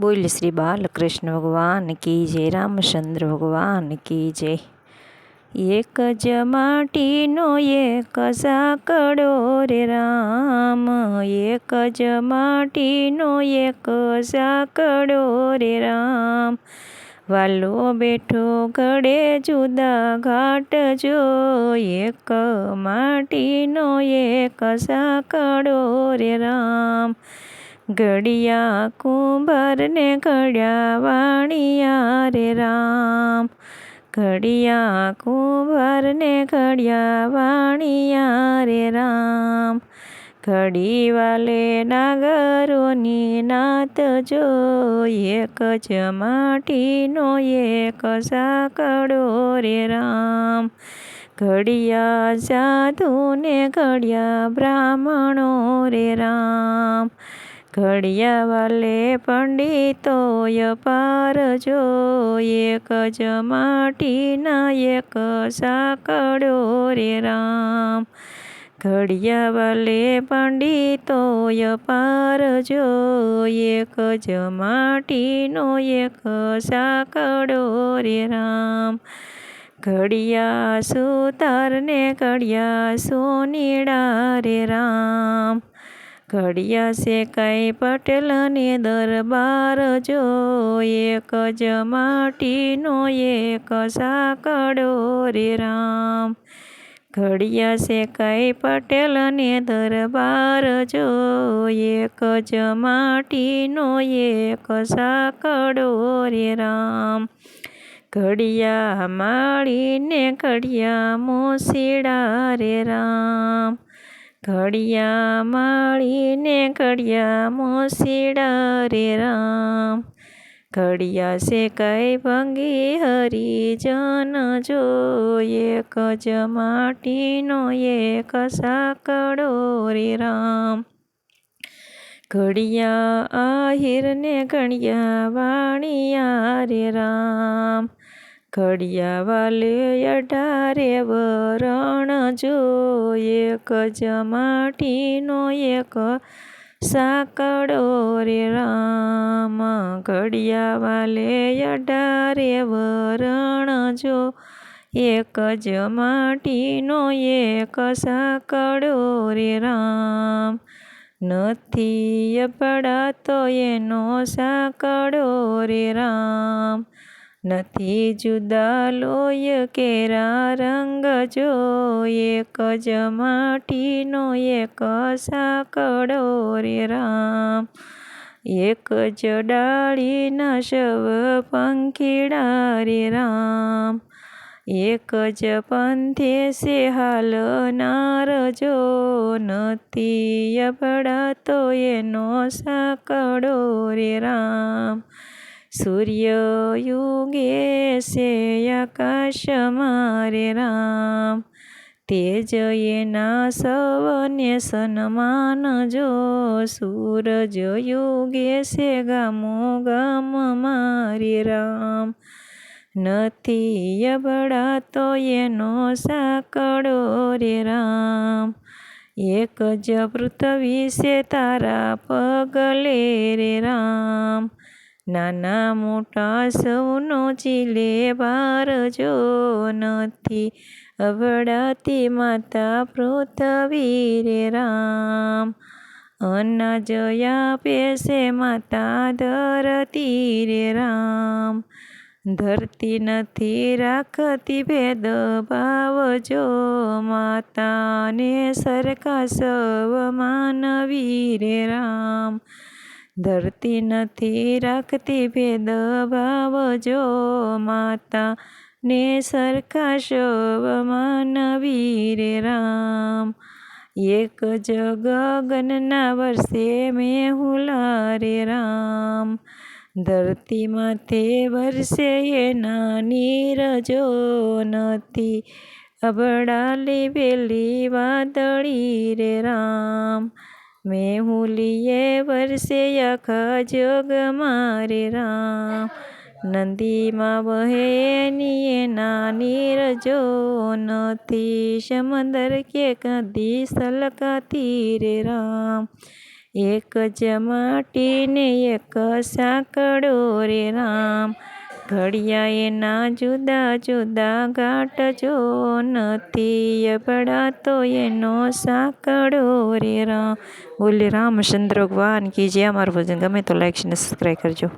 બોલ શ્રી બાલકૃષ્ણ ભગવાન કી જય, રામચંદ્ર ભગવાન કી જય. એક જ માટીનો એક સાકડો રે રામ, એક જ માટીનો એક સાકડો રે રામ. વાલો બેઠો ઘડે જુદા ઘાટ જો, એક માટીનો એક સાકડો રે રામ. ઘડિયા કુંભરને ઘડ્યા વાણિયા રે રામ. ઘડિયા કુંભરને ઘડ્યા વાણિયા રે રામ. ઘડી વાલે નાગરોની નાત જો એક જ માટીનો એક સાકડો રે રામ. ઘડિયા સાધુને ઘડિયા બ્રાહ્મણો રે રામ. ઘડિયા વાલે પાર પારજો એક જ માટીના એક સાકડ્યો રે રામ. ઘડિયા વાલે પાર પારજો એક જ માટીનો એક સાકડો રે રામ. ઘડિયા સુતારને, ઘડિયા સોનીડા રે રામ. ઘડિયા છે કાંઈ પટેલને દરબાર જો એક જ માટીનો એક સાકડો રે રામ. ઘડિયા છે કાંઈ પટેલને દરબાર જો એક જ માટીનો એક સાકડો રે રામ. ઘડિયા માળીને ઘડિયા મોસીડા રે રામ. ઘડિયા માળીને ઘડિયા મોસીડા રે રામ. ઘડિયા સે કઈ ભંગી હરિજન જો એક જ માટીનો એક સાકડો રે રામ. ઘડિયા આહિરને ઘડિયા વાણિયા રે રામ. ઘડિયા વાલે અઢારે વરણ જો એક જ માટીનો એક સાકડો રે રામ. ઘડિયા વાલે અઢારે વરણ જો, એક જ માટીનો એક સાકડો રે રામ. નથી અપડાતો એનો સાકડો રે રામ. નથી જુદા લોય કેરા રંગ જો એક જ માટીનો એક સાકડો રે રામ. એક જ ડાળીના શવ પંખીડા રે રામ. એક જ પંથે સે હાલનાર જો નથી અબડાતો એનો સાકડો રે રામ. સૂર્ય યુગે છે આકાશમાં રે રામ. તેજ એના સવને સન્માન જો સૂરજ યુગે છે ગામો ગામ મારે રામ. નથી અબડાતો એનો સાકડો રે રામ. એક જ પૃથ્વી સે તારા પગલે રે રામ. નાના મોટા સૌનો ચીલે બાર જો નથી. અવડાતી માતા પૃથ્વી રે રામ. અનાજ આપે છે માતા ધરતી રે રામ. ધરતી નથી રાખતી ભેદ ભાવ જો માતાને સરખા સવ માનવી રે રામ. ધરતી નથી રાખતી ભેદભાવ જો માતા ને સરખા શવમાં નવી રે રામ. એક જ ગગનના વર્ષે મેં રે રામ. ધરતી માથે વર્ષે એના રજો નથી. અબડાલી વેલી વાદળી રે રામ. મેહુલીએ વર્ષે આખા જગ મારે રામ નદીમાં વહે એની એના નીરજો નથી સમંદર કે કદી સલકાતી રે રામ એક જ માટીને એક સાંકડો રે રામ ઘડિયા એના જુદા જુદા ઘાટ જો નથી અબડાતો એનો સાંકળો રે રામ. બોલે રામચંદ્ર ભગવાન કી જે અમારું ભજન ગમે તો લાઈક અને સબસ્ક્રાઈબ કરજો.